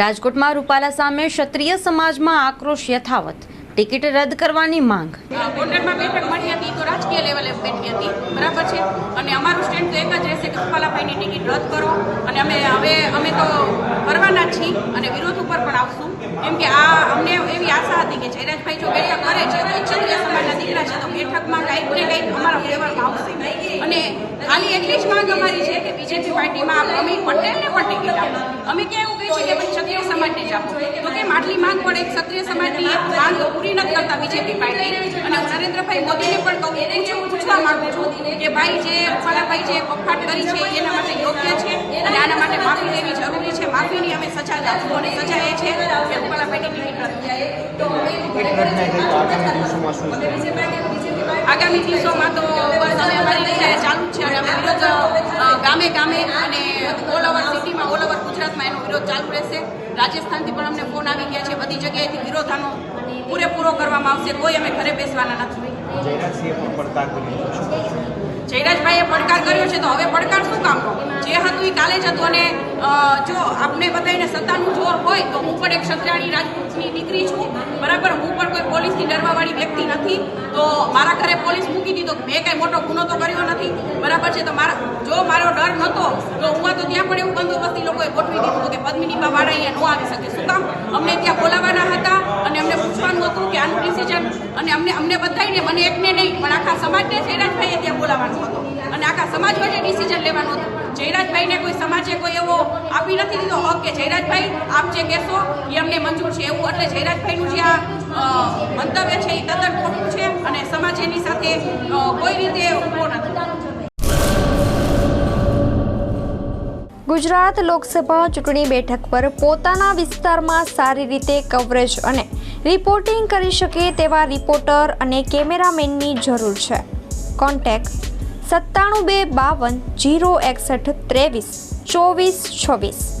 રાજકોટમાં રૂપાલા સામે ક્ષત્રિય સમાજમાં આક્રોશ યથાવત. ટિકિટ રદ કરવાની માંગ. બોર્ડરમાં બેઠક મળી હતી, તો રાજકીય લેવલે બેઠી હતી. બરાબર છે? અને અમારું સ્ટેન્ડ તો એક જ રહેશે કે રૂપાલાભાઈની ટિકિટ રદ કરો. અને અમે હવે, અમે તો કરવાના છીએ અને વિરોધ ઉપર પણ આવશું. કેમ આ અમને એવી આશા હતી કે જયરાજભાઈ જો બેઠક કરે છે, તો ક્ષત્રિય સમાજના દીકરા છે, તો બેઠકમાં કંઈક ને અને ખાલી એટલી જ માંગ અમારી છે કે બીજેપી પાર્ટીમાં પ્રવીણ પટેલને પણ ટિકિટ અમે ક્યાં એવું કહે છીએ કે ભાઈ ક્ષત્રિય સમાજને જ આપો. તો કેમ આટલી માંગ પડે ક્ષત્રિય સમાજની એક માંગ પૂરી નથી કરતા બીજેપી પાર્ટી? અને નરેન્દ્રભાઈ મોદીને પણ કહું પૂછું પૂછવા માંગુ છું કે ભાઈ જે ફલાભાઈ જે કફાટ કરી છે એના માટે યોગ્ય છે? અને આના માટે માફી લેવી જરૂરી છે? માફીની અમે સજા આપશું અને સજા એ છે કે રૂપાલાભાઈની ટિકિટ રદ જાય તો આગામી દિવસોમાં તો બસ અમે અમારી રીતે ચાલુ જ છે અને અમે વિરોધ અ, ગામે ગામે અને ઓલ ઓવર સિટીમાં ઓલ ઓવર ગુજરાતમાં એનો વિરોધ ચાલુ રહેશે. રાજસ્થાનથી પણ અમને ફોન આવી ગયા છે બધી જગ્યાએથી વિરોધાનો પૂરેપૂરો કરવામાં આવશે કોઈ અમે ઘરે બેસવાના નથી? જયરાજભાઈએ પડકાર કર્યો છે તો હવે પડકાર શું કામનો જે હતું એ કાલે જ હતું અને જો આપણે બધાને સત્તાનું જોર હોય તો હું પણ એક ક્ષત્રિયાણી રાજપૂતની દીકરી છું. બરાબર હું પણ કોઈ પોલીસથી ડરવાવાળી વ્યક્તિ નથી. તો મારા ઘરે પોલીસ મૂકી દીધો મેં કાંઈ મોટો ગુનો તો કર્યો નથી. બરાબર છે, તો મારા જો મારો ડર નહોતો તો હું તો ત્યાં પણ એવું બંદોબસ્તી લોકોએ ગોઠવી દીધું હતું કે પદ્મિનીબા વાળા અહીંયા ન આવી શકે. શું કામ? અમને ત્યાં બોલાવવાના હતા અને અમને પૂછવાનું હતું કે આનું ડિસિઝન અને અમને અમને બધાને મને એકને નહીં, પણ આખા સમાજને જયરાજભાઈએ ત્યાં બોલાવવાનું હતો. અને આખા સમાજ માટે ડિસિઝન લેવાનું હતું. જયરાજભાઈને કોઈ સમાજે આપી નથી દીધો. હક જયરાજભાઈ, આપ જે કહેશો એ અમને મંજૂર છે એવું. એટલે જયરાજભાઈનું જે આ મંતવ્ય છે એ તદ્દન ખોટું છે અને સમાજ એની સાથે કોઈ રીતે ઊભો નથી. ગુજરાત લોકસભા ચૂંટણી બેઠક પર પોતાના વિસ્તારમાં સારી રીતે કવરેજ અને રિપોર્ટિંગ કરી શકે તેવા રિપોર્ટર અને કેમેરામેનની જરૂર છે. કોન્ટેક્ટ સત્તાણું બે બાવન જીરો એકસઠ ત્રેવીસ. ચોવીસ છવ્વીસ.